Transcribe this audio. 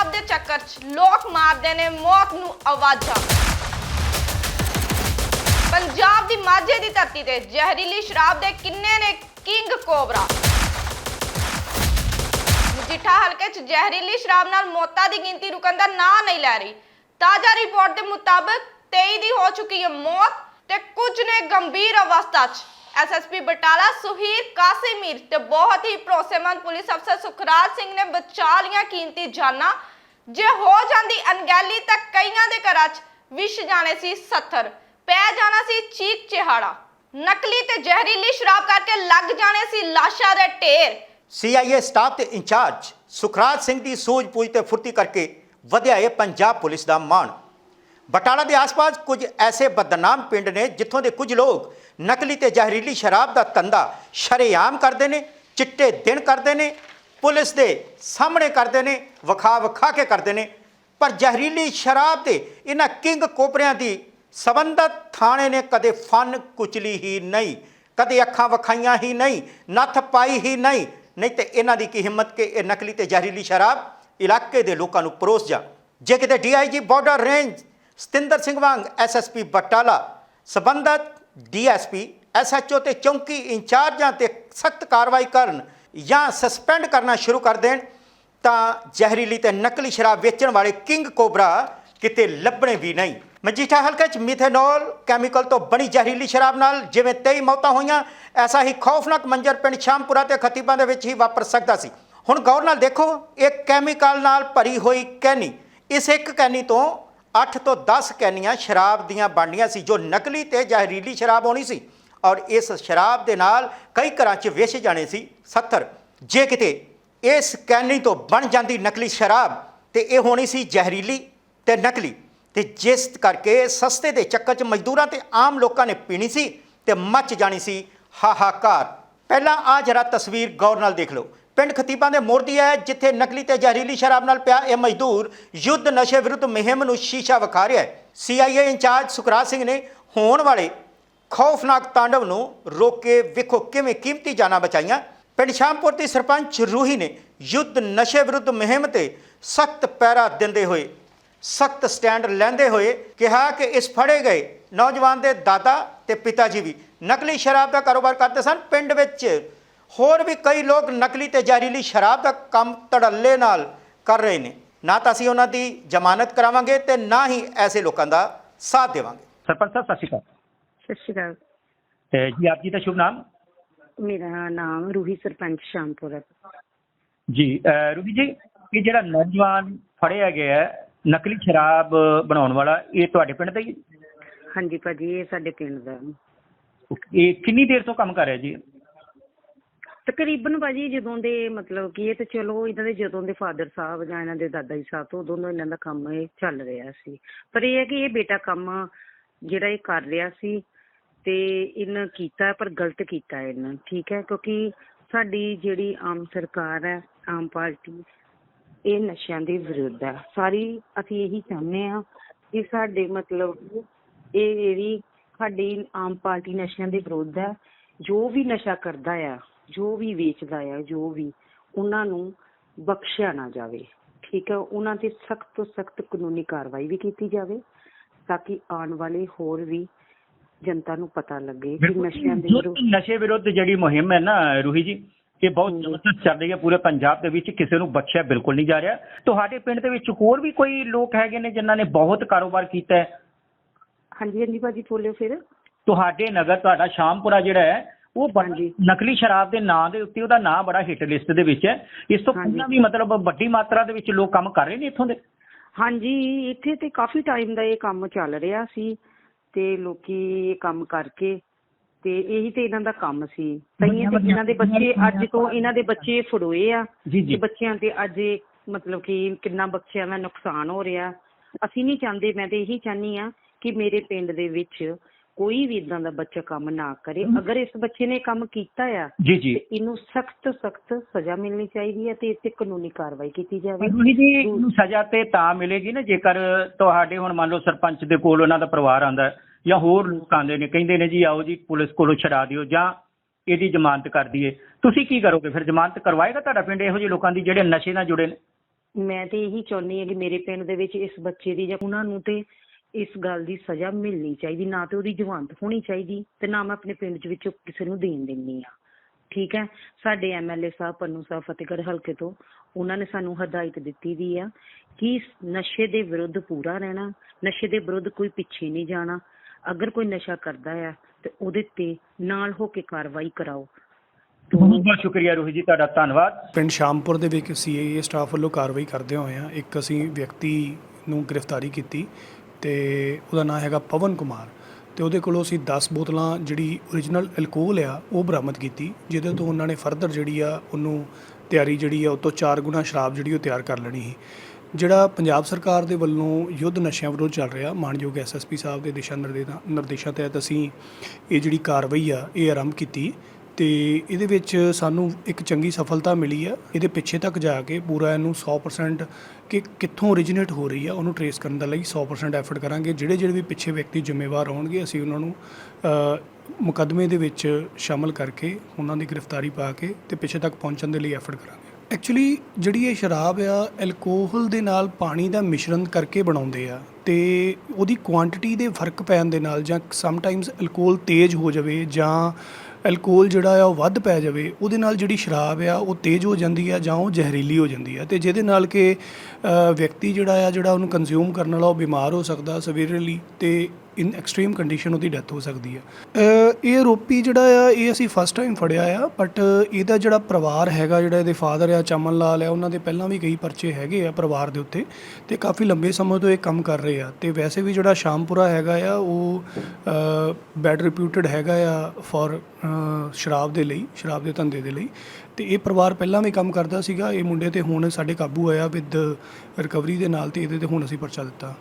ਸ਼ਰਾਬ ਦੇ ਚੱਕਰ 'ਚ ਲੋਕ ਮਾਰਦੇ ਨੇ, ਮੌਤ ਨੂੰ ਆਵਾਜ਼ਾਂ ਪੰਜਾਬ ਦੀ ਮਾਝੇ ਦੀ ਧਰਤੀ ਤੇ ਜ਼ਹਿਰੀਲੀ ਸ਼ਰਾਬ ਦੇ ਕਿੰਨੇ ਨੇ ਕਿੰਗ ਕੋਬਰਾ? ਮਜੀਠਾ ਹਲਕੇ 'ਚ ਜ਼ਹਿਰੀਲੀ ਸ਼ਰਾਬ ਨਾਲ ਮੌਤਾਂ ਦੀ ਗਿਣਤੀ ਰੁਕਣ ਦਾ ਨਾਂ ਨਹੀਂ ਲੈ ਰਹੀ। ਤਾਜ਼ਾ ਰਿਪੋਰਟ ਦੇ ਮੁਤਾਬਕ 23 ਦੀ ਹੋ ਚੁੱਕੀ ਹੈ ਮੌਤ ਤੇ ਕੁਝ ਨੇ ਗੰਭੀਰ ਅਵਸਥਾ 'ਚ। ਐਸਐਸਪੀ ਬਟਾਲਾ, ਸੁਹੀਰ ਕਾਸਿਮੀਰ ਤੇ ਬਹੁਤ ਹੀ ਭਰੋਸੇਮੰਦ ਪੁਲਿਸ ਅਫਸਰ ਸੁਖਰਾਜ ਸਿੰਘ ਨੇ ਬਚਾ ਲੀਆਂ ਕੀਮਤੀ ਜਾਨਾਂ। ਜੇ ਹੋ ਜਾਂਦੀ ਅਣਗਹਿਲੀ ਤਾਂ ਕਈਆਂ ਦੇ ਘਰਾਂ 'ਚ ਵਿਸ਼ ਜਾਣੇ ਸੀ 70 ਪੈ ਜਾਣਾ ਸੀ ਚੀਕ ਚਿਹਾੜਾ। ਨਕਲੀ ਤੇ ਜ਼ਹਿਰੀਲੀ ਸ਼ਰਾਬ ਕਰਕੇ ਲੱਗ ਜਾਣੇ ਸੀ ਲਾਸ਼ਾਂ ਦੇ ਢੇਰ। ਸੀਆਈਏ ਸਟਾਫ ਦੇ ਇੰਚਾਰਜ ਸੁਖਰਾਜ ਸਿੰਘ ਦੀ ਸੂਝ-ਬੂਝ ਤੇ ਫੁਰਤੀ ਕਰਕੇ ਵਧਿਆ ਇਹ ਪੰਜਾਬ ਪੁਲਿਸ ਦਾ ਮਾਣ। ਬਟਾਲਾ ਦੇ ਆਸ-ਪਾਸ ਕੁਝ ਐਸੇ ਬਦਨਾਮ ਪਿੰਡ ਨੇ ਜਿੱਥੋਂ ਦੇ ਕੁਝ ਲੋਕ ਨਕਲੀ ਤੇ ਜ਼ਹਿਰੀਲੀ ਸ਼ਰਾਬ ਦਾ ਧੰਦਾ ਸ਼ਰੇਆਮ ਕਰਦੇ ਨੇ, ਚਿੱਟੇ ਦਿਨ ਕਰਦੇ ਨੇ, ਪੁਲਿਸ ਦੇ ਸਾਹਮਣੇ ਕਰਦੇ ਨੇ, ਵਿਖਾ ਵਿਖਾ ਕੇ ਕਰਦੇ ਨੇ। ਪਰ ਜ਼ਹਿਰੀਲੀ ਸ਼ਰਾਬ ਤੇ ਇਹਨਾਂ ਕਿੰਗ ਕੋਪਰਿਆਂ ਦੀ ਸਬੰਧਤ ਥਾਣੇ ਨੇ ਕਦੇ ਫਨ ਕੁਚਲੀ ਹੀ ਨਹੀਂ, ਕਦੇ ਅੱਖਾਂ ਵਿਖਾਈਆਂ ਹੀ ਨਹੀਂ, ਨੱਥ ਪਾਈ ਹੀ ਨਹੀਂ। ਨਹੀਂ ਤੇ ਇਹਨਾਂ ਦੀ ਕੀ ਹਿੰਮਤ ਕਿ ਇਹ ਨਕਲੀ ਤੇ ਜ਼ਹਿਰੀਲੀ ਸ਼ਰਾਬ ਇਲਾਕੇ ਦੇ ਲੋਕਾਂ ਨੂੰ ਪਰੋਸ ਜਾ ਜੇ ਕਿਤੇ DIG border range Satinder Singh ਵਾਂਗ ਐਸਐਸਪੀ ਬਟਾਲਾ ਸਬੰਧਤ ਡੀਐਸਪੀ, ਐਸਐਚਓ ਤੇ ਚੌਂਕੀ ਇੰਚਾਰਜਾਂ ਤੇ ਸਖਤ ਕਾਰਵਾਈ ਕਰਨ ਜਾਂ ਸਸਪੈਂਡ ਕਰਨਾ ਸ਼ੁਰੂ ਕਰ ਦੇਣ, ਤਾਂ ਜ਼ਹਿਰੀਲੀ ਤੇ ਨਕਲੀ ਸ਼ਰਾਬ ਵੇਚਣ ਵਾਲੇ ਕਿੰਗ ਕੋਬਰਾ ਕਿਤੇ ਲੱਭਣੇ ਵੀ ਨਹੀਂ। ਮਜੀਠਾ ਹਲਕੇ 'ਚ ਮਿਥੇਨੋਲ ਕੈਮੀਕਲ ਤੋਂ ਬਣੀ ਜ਼ਹਿਰੀਲੀ ਸ਼ਰਾਬ ਨਾਲ ਜਿਵੇਂ 23 ਮੌਤਾਂ ਹੋਈਆਂ, ਐਸਾ ਹੀ ਖੌਫਨਾਕ ਮੰਜ਼ਰ ਪਿੰਡ ਸ਼ਾਮਪੁਰਾ ਤੇ ਖਤੀਬਾਂ ਦੇ ਵਿੱਚ ਹੀ ਵਾਪਰ ਸਕਦਾ ਸੀ। ਹੁਣ ਗੌਰ ਨਾਲ ਦੇਖੋ, ਇਹ ਕੈਮੀਕਲ ਨਾਲ ਭਰੀ ਹੋਈ ਕੈਨੀ, ਇਸ ਇੱਕ ਕੈਨੀ ਤੋਂ 8 ਤੋਂ 10 ਕੈਨੀਆਂ ਸ਼ਰਾਬ ਦੀਆਂ ਬਣਨੀਆਂ ਸੀ, ਜੋ ਨਕਲੀ ਤੇ ਜ਼ਹਿਰੀਲੀ ਸ਼ਰਾਬ ਹੋਣੀ ਸੀ। ਔਰ ਇਸ ਸ਼ਰਾਬ ਦੇ ਨਾਲ ਕਈ ਘਰਾਂ 'ਚ ਵੇਚ ਜਾਣੇ ਸੀ 70 ਜੇ ਕਿਤੇ ਇਸ ਕੈਨੀ ਤੋਂ ਬਣ ਜਾਂਦੀ ਨਕਲੀ ਸ਼ਰਾਬ ਤੇ ਇਹ ਹੋਣੀ ਸੀ ਜ਼ਹਿਰੀਲੀ ਤੇ ਨਕਲੀ, ਤੇ ਜਿਸ ਕਰਕੇ ਸਸਤੇ ਦੇ ਚੱਕਰ 'ਚ ਮਜ਼ਦੂਰਾਂ ਤੇ ਆਮ ਲੋਕਾਂ ਨੇ ਪੀਣੀ ਸੀ ਤੇ ਮੱਚ ਜਾਣੀ ਸੀ ਹਾਹਾਕਾਰ। ਪਹਿਲਾਂ ਆ ਜਰਾ ਤਸਵੀਰ ਗੌਰ ਨਾਲ ਦੇਖ ਲਓ। ਪਿੰਡ ਖਤੀਬਾਂ ਦੇ ਮੋਰਦੀ ਹੈ ਜਿੱਥੇ ਨਕਲੀ ਤੇ ਜ਼ਹਿਰੀਲੀ ਸ਼ਰਾਬ ਨਾਲ ਪਿਆ ਇਹ ਮਜ਼ਦੂਰ ਯੁੱਧ ਨਸ਼ੇ ਵਿਰੁੱਧ ਮੁਹਿੰਮ ਨੂੰ ਸ਼ੀਸ਼ਾ ਵਿਖਾ ਰਿਹਾ ਹੈ। ਸੀਆਈਏ ਇੰਚਾਰਜ ਸੁਖਰਾਜ ਸਿੰਘ ਨੇ ਹੋਣ ਵਾਲੇ ਖੌਫਨਾਕ ਤਾਂਡਵ ਨੂੰ ਰੋਕ ਕੇ ਵੇਖੋ ਕਿਵੇਂ ਕੀਮਤੀ ਜਾਨਾਂ ਬਚਾਈਆਂ। ਪਿੰਡ ਸ਼ਾਮਪੁਰ ਦੀ ਸਰਪੰਚ ਰੂਹੀ ਨੇ ਯੁੱਧ ਨਸ਼ੇ ਵਿਰੁੱਧ ਮੁਹਿੰਮ ਤੇ ਸਖਤ ਪੈਰਾ ਦਿੰਦੇ ਹੋਏ, ਸਖਤ ਸਟੈਂਡ ਲੈਂਦੇ ਹੋਏ ਕਿਹਾ ਕਿ ਇਸ ਫੜੇ ਗਏ ਨੌਜਵਾਨ ਦੇ ਦਾਦਾ ਤੇ ਪਿਤਾ ਜੀ ਵੀ ਨਕਲੀ ਸ਼ਰਾਬ ਦਾ ਕਾਰੋਬਾਰ ਕਰਦੇ ਸਨ। ਪਿੰਡ ਵਿੱਚ ਹੋਰ ਵੀ ਕਈ ਲੋਕ ਨਕਲੀ ਤੇ ਜ਼ਹਿਰੀਲੀ ਸ਼ਰਾਬ ਦਾ ਕੰਮ ਧੜੱਲੇ ਨਾਲ ਕਰ ਰਹੇ ਨੇ। ਨਾ ਤਾਂ ਅਸੀਂ ਉਹਨਾਂ ਦੀ ਜ਼ਮਾਨਤ ਕਰਾਵਾਂਗੇ ਤੇ ਨਾ ਹੀ ਐਸੇ ਲੋਕਾਂ ਦਾ ਸਾਥ ਦੇਵਾਂਗੇ। ਸਰਪੰਚ ਸਾਹਿਬ ਸਤਿ ਸ਼੍ਰੀ ਅਕਾਲ। ਸਤਿ ਸ਼੍ਰੀ ਅਕਾਲ। ਤੇ ਜੀ ਆਪ ਜੀ ਦਾ ਸ਼ੁਭ ਨਾਮ? ਮੇਰਾ ਨਾਮ ਰੂਹੀ ਸਰਪੰਚ ਸ਼ਾਮਪੁਰ ਹੈ। ਜੀ ਰੂਬੀ ਜੀ ਇਹ ਜਿਹੜਾ ਨੌਜਵਾਨ ਫੜਿਆ ਗਿਆ ਹੈ, ਨਕਲੀ ਸ਼ਰਾਬ ਬਣਾਉਣ ਵਾਲਾ ਇਹ ਤੁਹਾਡੇ ਪਿੰਡ ਦਾ ਹੀ ਹੈ? ਹਾਂਜੀ ਭਾਜੀ ਇਹ ਸਾਡੇ ਪਿੰਡ ਦਾ ਇਹ ਕਿੰਨੀ ਦੇਰ ਤੋਂ ਕੰਮ ਕਰ ਰਿਹਾ ਜੀ? ਤਕਰੀਬਨ ਭਾਜੀ ਜਦੋਂ ਦੇ ਮਤਲਬ ਕਿ ਇਹ ਤੇ ਚਲੋ ਇਹਨਾਂ ਦੇ ਜਦੋਂ ਦੇ ਫਾਦਰ ਸਾਹਿਬ ਜਾਂ ਇਹਨਾਂ ਦੇ ਦਾਦਾ ਜੀ ਸਾਹਿਬ ਤੋਂ ਉਦੋਂ ਦਾ ਇਹਨਾਂ ਦਾ ਕੰਮ ਇਹ ਚੱਲ ਰਿਹਾ ਸੀ। ਪਰ ਇਹ ਹੈ ਕਿ ਇਹ ਬੇਟਾ ਕੰਮ ਜਿਹੜਾ ਇਹ ਕਰ ਰਿਹਾ ਸੀ ਤੇ ਇਹਨ ਕੀਤਾ ਪਰ ਗਲਤ ਕੀਤਾ ਇਹਨਾਂ, ਠੀਕ ਹੈ? ਕਿਉਂਕਿ ਸਾਡੀ ਜਿਹੜੀ ਆਮ ਸਰਕਾਰ ਹੈ, ਆਮ ਪਾਰਟੀ, ਇਹ ਨਸ਼ਿਆਂ ਦੇ ਵਿਰੁੱਧ ਹੈ। ਸਾਰੀ ਅਸੀਂ ਇਹੀ ਚਾਹੁੰਦੇ ਆ ਕਿ ਸਾਡੇ ਮਤਲਬ ਇਹ ਜਿਹੜੀ ਸਾਡੀ ਆਮ ਪਾਰਟੀ ਨਸ਼ਿਆਂ ਦੇ ਵਿਰੁੱਧ ਹੈ, ਜੋ ਵੀ ਨਸ਼ਾ ਕਰਦਾ ਆ ਜੋ ਵੀ ਵੇਚਦਾ ਆ ਜੋ ਵੀ ਉਹਨਾਂ ਨੂੰ ਬਖਸ਼ਿਆ ਨਾ ਜਾਵੇ। ਠੀਕ ਹੈ ਉਹਨਾਂ ਤੇ ਸਖਤ ਤੋਂ ਸਖਤ ਕਾਨੂੰਨੀ ਕਾਰਵਾਈ ਵੀ ਕੀਤੀ ਜਾਵੇ ਤਾਂ ਕਿ ਆਉਣ ਵਾਲੇ ਹੋਰ ਵੀ ਜਨਤਾ ਨੂੰ ਪਤਾ ਲੱਗੇ ਕਿ ਨਸ਼ਿਆਂ ਦੇ ਵਿਰੁੱਧ ਨਸ਼ੇ ਵਿਰੁੱਧ ਜਿਹੜੀ ਮੁਹਿੰਮ ਹੈ ਨਾ ਰੂਹੀ ਜੀ ਇਹ ਬਹੁਤ ਜ਼ਬਰਦਸਤ ਚੱਲ ਰਹੀ ਹੈ ਪੂਰੇ ਪੰਜਾਬ ਦੇ ਵਿੱਚ ਕਿਸੇ ਨੂੰ ਬਖਸ਼ਿਆ ਬਿਲਕੁਲ ਨਹੀਂ ਜਾ ਰਿਹਾ। ਤੁਹਾਡੇ ਪਿੰਡ ਦੇ ਵਿੱਚ ਹੋਰ ਵੀ ਕੋਈ ਲੋਕ ਹੈਗੇ ਨੇ ਜਿਨ੍ਹਾਂ ਨੇ ਬਹੁਤ ਕਾਰੋਬਾਰ ਕੀਤਾ ਹੈ? ਹਾਂਜੀ ਹਾਂਜੀ ਭਾਜੀ ਬੋਲਿਓ ਫਿਰ। ਤੁਹਾਡੇ ਨਗਰ ਤੁਹਾਡਾ ਸ਼ਾਮਪੁਰਾ ਜਿਹੜਾ ਹੈ ਉਹ ਹਾਂਜੀ। ਨਕਲੀ ਸ਼ਰਾਬ ਦੇ ਨਾਂ ਦੇ ਉੱਤੇ ਉਹਦਾ ਨਾਂ ਬੜਾ ਹਿੱਟ ਲਿਸਟ ਦੇ ਵਿੱਚ ਹੈ। ਇਸ ਤੋਂ। ਪਹਿਲਾਂ ਵੀ ਮਤਲਬ ਵੱਡੀ ਮਾਤਰਾ ਦੇ ਵਿੱਚ ਲੋਕ ਕੰਮ ਕਰ ਰਹੇ ਨੇ ਇੱਥੋਂ ਦੇ? ਹਾਂਜੀ ਇੱਥੇ ਤੇ ਕਾਫੀ ਟਾਈਮ ਦਾ ਇਹ ਕੰਮ ਚੱਲ ਰਿਹਾ ਸੀ ਤੇ ਲੋਕੀ ਇਹ ਕੰਮ ਕਰਕੇ ਤੇ ਇਹੀ ਤੇ ਇਹਨਾਂ ਦਾ ਕੰਮ ਸੀ। ਕਈਆਂ ਤੇ ਇਹਨਾਂ ਦੇ ਬੱਚੇ ਅੱਜ ਤੋਂ ਇਹਨਾਂ ਦੇ ਬੱਚੇ ਫੜੋਏ ਆ ਤੇ ਬੱਚਿਆਂ ਤੇ ਅੱਜ ਮਤਲਬ ਕਿ ਕਿੰਨਾ ਬੱਚਿਆਂ ਦਾ ਨੁਕਸਾਨ ਹੋ ਰਿਹਾ। ਅਸੀਂ ਨਹੀਂ ਚਾਹੁੰਦੇ ਮੈਂ ਤੇ ਇਹੀ ਚਾਹਨੀ ਆ ਕਿ ਮੇਰੇ ਪਿੰਡ ਦੇ ਵਿੱਚ ਕੋਈ ਵੀ ਇਦਾਂ ਦਾ ਬੱਚਾ ਕੰਮ ਨਾ ਕਰੇ। ਅਗਰ ਇਸ ਬੱਚੇ ਨੇ ਕੰਮ ਕੀਤਾ ਆ ਜੀ ਜੀ। ਤੇ ਇਹਨੂੰ ਸਖਤ ਸਖਤ ਸਜ਼ਾ ਮਿਲਣੀ ਚਾਹੀਦੀ ਹੈ ਤੇ ਇਸ ਤੇ ਕਾਨੂੰਨੀ ਕਾਰਵਾਈ ਕੀਤੀ ਜਾਵੇ। ਰੂਹੀ ਜੀ ਨੂੰ ਸਜ਼ਾ ਤੇ ਤਾਂ ਮਿਲੇਗੀ ਨਾ ਜੇਕਰ ਤੁਹਾਡੇ ਹੁਣ ਮੰਨ ਲਓ ਸਰਪੰਚ ਦੇ ਕੋਲ ਉਹਨਾਂ ਦਾ ਪਰਿਵਾਰ ਆਂਦਾ ਜਾਂ ਹੋਰ ਲੋਕ ਆਂਦੇ ਨੇ ਕਹਿੰਦੇ ਨੇ ਜੀ ਆਓ ਜੀ ਪੁਲਿਸ ਕੋਲੋਂ ਛਡਾ ਦਿਓ ਜਾਂ ਇਹਦੀ ਜ਼ਮਾਨਤ ਕਰ ਦਈਏ। ਤੁਸੀਂ ਕੀ ਕਰੋਗੇ? ਫਿਰ ਜ਼ਮਾਨਤ ਕਰਵਾਏਗਾ ਤੁਹਾਡਾ ਪਿੰਡ? ਇਹੋ ਜਿਹੇ ਲੋਕਾਂ ਦੀ ਜਿਹੜੇ ਨਸ਼ੇ ਨਾਲ ਜੁੜੇ ਨੇ? ਮੈਂ ਤੇ ਇਹੀ ਚਾਹੁੰਦੀ ਹਾਂ ਕਿ ਮੇਰੇ ਪਿੰਡ ਦੇ ਵਿੱਚ ਇਸ ਬੱਚੇ ਦੀ ਜਾਂ ਉਹਨਾਂ ਨੂੰ ਤੇ ਇਸ ਗੱਲ ਦੀ ਸਜ਼ਾ ਮਿਲਣੀ ਚਾਹੀਦੀ ਨਾ ਤੇ ਉਹਦੀ ਜਵਾਨਤ ਹੋਣੀ ਚਾਹੀਦੀ ਤੇ ਨਾ ਮੈਂ ਆਪਣੇ ਪਿੰਡ ਦੇ ਵਿੱਚੋਂ ਕਿਸੇ ਨੂੰ ਦੇਣ ਦਿੰਦੀ ਆ ਠੀਕ ਹੈ? ਸਾਡੇ ਐਮਐਲਏ ਸਾਹਿਬ ਪੰਨੂ ਸਾਹਿਬ ਫਤਿਹਗੜ੍ਹ ਹਲਕੇ ਤੋਂ ਉਹਨਾਂ ਨੇ ਸਾਨੂੰ ਹਦਾਇਤ ਦਿੱਤੀ ਦੀ ਆ ਕਿ ਇਸ ਨਸ਼ੇ ਦੇ ਵਿਰੁੱਧ ਪੂਰਾ ਰਹਿਣਾ ਨਸ਼ੇ ਦੇ ਵਿਰੁੱਧ ਕੋਈ ਪਿੱਛੇ ਨਹੀਂ ਜਾਣਾ। ਅਗਰ ਕੋਈ ਨਸ਼ਾ ਕਰਦਾ ਆ ਤੇ ਉਹਦੇ ਤੇ ਨਾਲ ਹੋ ਕੇ ਕਾਰਵਾਈ ਕਰਾਓ। ਬਹੁਤ ਬਹੁਤ ਸ਼ੁਕਰੀਆ ਰੂਹੀ ਜੀ ਤੁਹਾਡਾ ਧੰਨਵਾਦ। ਪਿੰਡ ਸ਼ਾਮਪੁਰ ਦੇ ਵਿੱਚ ਸੀਏਏ ਸਟਾਫ ਵੱਲੋਂ ਕਾਰਵਾਈ ਕਰਦੇ ਹੋਏ ਆ ਇੱਕ ਅਸੀਂ ਵਿਅਕਤੀ ਨੂੰ ਗ੍ਰਿਫਤਾਰੀ ਕੀਤੀ ਤੇ ਉਹਦਾ ਨਾਮ ਹੈਗਾ ਪਵਨ ਕੁਮਾਰ। ਤੇ ਉਹਦੇ ਕੋਲੋਂ ਅਸੀਂ 10 ਬੋਤਲਾਂ ਜਿਹੜੀ origignal ਅਲਕੋਹਲ ਆ, ਉਹ ਬਰਾਮਦ ਕੀਤੀ, ਜਿਹਦੇ ਤੋਂ ਉਹਨਾਂ ਨੇ ਫਰਦਰ ਜਿਹੜੀ ਆ, ਉਹਨੂੰ ਤਿਆਰੀ ਜਿਹੜੀ ਆ, ਉਹ ਤੋਂ 4 ਗੁਣਾ ਸ਼ਰਾਬ ਜਿਹੜੀ ਉਹ ਤਿਆਰ ਕਰ ਲੈਣੀ ਸੀ। ਜਿਹੜਾ ਪੰਜਾਬ ਸਰਕਾਰ ਦੇ ਵੱਲੋਂ ਯੁੱਧ ਨਸ਼ਿਆਂ ਵਿਰੁੱਧ ਚੱਲ ਰਿਹਾ, ਮਾਨਯੋਗ ਐਸਐਸਪੀ ਸਾਹਿਬ ਦੇ ਦਿਸ਼ਾ ਨਿਰਦੇਸ਼ਾਂ ਨਿਰਦੇਸ਼ਾਂ ਤਹਿਤ ਅਸੀਂ ਇਹ ਜਿਹੜੀ ਕਾਰਵਾਈ ਆ, ਇਹ ਆਰੰਭ ਕੀਤੀ। ਤੇ ਇਹਦੇ ਵਿੱਚ ਸਾਨੂੰ ਇੱਕ ਚੰਗੀ ਸਫਲਤਾ ਮਿਲੀ ਆ। ਇਹਦੇ ਪਿੱਛੇ ਤੱਕ ਜਾ ਕੇ ਪੂਰਾ ਇਹਨੂੰ 100% ਕਿ ਕਿੱਥੋਂ ਓਰੀਜਿਨੇਟ ਹੋ ਰਹੀ ਆ ਉਹਨੂੰ ਟਰੇਸ ਕਰਨ ਦਾ ਲਈ 100% ਐਫਰਟ ਕਰਾਂਗੇ। ਜਿਹੜੇ ਜਿਹੜੇ ਵੀ ਪਿੱਛੇ ਵਿਅਕਤੀ ਜ਼ਿੰਮੇਵਾਰ ਹੋਣਗੇ ਅਸੀਂ ਉਹਨਾਂ ਨੂੰ ਅ, ਮੁਕੱਦਮੇ ਦੇ ਵਿੱਚ ਸ਼ਾਮਲ ਕਰਕੇ ਉਹਨਾਂ ਦੀ ਗ੍ਰਿਫਤਾਰੀ ਪਾ ਕੇ ਤੇ ਪਿੱਛੇ ਤੱਕ ਪਹੁੰਚਣ ਦੇ ਲਈ ਐਫਰਟ ਕਰਾਂਗੇ। ਐਕਚੁਅਲੀ ਜਿਹੜੀ ਇਹ ਸ਼ਰਾਬ ਆ ਐਲਕੋਹਲ ਦੇ ਨਾਲ ਪਾਣੀ ਦਾ ਮਿਸ਼ਰਣ ਕਰਕੇ ਬਣਾਉਂਦੇ ਆ ਤੇ ਉਹਦੀ ਕੁਆਂਟੀਟੀ ਦੇ ਫ਼ਰਕ ਪੈਣ ਦੇ ਨਾਲ ਜਾਂ ਸਮਟਾਈਮਸ ਅਲਕੋਹਲ ਤੇਜ਼ ਹੋ ਜਾਵੇ ਜਾਂ ਅਲਕੋਹਲ ਜਿਹੜਾ ਆ ਉਹ ਵੱਧ ਪੈ ਜਾਵੇ, ਉਹਦੇ ਨਾਲ ਜਿਹੜੀ ਸ਼ਰਾਬ ਆ ਉਹ ਤੇਜ਼ ਹੋ ਜਾਂਦੀ ਆ ਜਾਂ ਉਹ ਜ਼ਹਿਰੀਲੀ ਹੋ ਜਾਂਦੀ ਆ। ਤੇ ਜਿਹਦੇ ਨਾਲ ਕਿ ਵਿਅਕਤੀ ਜਿਹੜਾ ਆ, ਜਿਹੜਾ ਉਹਨੂੰ ਕੰਜ਼ਿਊਮ ਕਰਨ ਵਾਲਾ ਉਹ ਬਿਮਾਰ ਹੋ ਸਕਦਾ ਸਵੇਰਲੀ ਤੇ ਇਨ ਐਕਸਟ੍ਰੀਮ ਕੰਡੀਸ਼ਨ ਉਹਦੀ ਡੈਥ ਹੋ ਸਕਦੀ ਹੈ। ਇਹ ਆਰੋਪੀ ਜਿਹੜਾ ਆ, ਇਹ ਅਸੀਂ ਫਸਟ ਟਾਈਮ ਫੜਿਆ ਆ ਬਟ ਇਹਦਾ ਜਿਹੜਾ ਪਰਿਵਾਰ ਹੈਗਾ, ਜਿਹੜਾ ਇਹਦੇ ਫਾਦਰ ਆ, ਚਮਨ ਲਾਲ ਆ, ਉਹਨਾਂ ਦੇ ਪਹਿਲਾਂ ਵੀ ਕਈ ਪਰਚੇ ਹੈਗੇ ਆ ਪਰਿਵਾਰ ਦੇ ਉੱਤੇ ਤੇ ਕਾਫੀ ਲੰਬੇ ਸਮੇਂ ਤੋਂ ਇਹ ਕੰਮ ਕਰ ਰਹੇ ਆ। ਤੇ ਵੈਸੇ ਵੀ ਜਿਹੜਾ ਸ਼ਾਮਪੁਰਾ ਹੈਗਾ ਆ, ਉਹ ਬੈਡ ਰਿਪਿਊਟਡ ਹੈਗਾ ਆ ਫॉर ਸ਼ਰਾਬ ਦੇ ਲਈ, ਸ਼ਰਾਬ ਦੇ ਧੰਦੇ ਦੇ ਲਈ। ਤੇ ਇਹ ਪਰਿਵਾਰ ਪਹਿਲਾਂ ਵੀ ਕੰਮ ਕਰਦਾ ਸੀਗਾ, ਇਹ ਮੁੰਡੇ ਤੇ ਹੁਣ ਸਾਡੇ ਕਾਬੂ ਆਇਆ ਵਿਦ ਰਿਕਵਰੀ ਦੇ ਨਾਲ ਤੇ ਇਹਦੇ ਤੇ ਹੁਣ ਅਸੀਂ ਪਰਚਾ ਦਿੱਤਾ।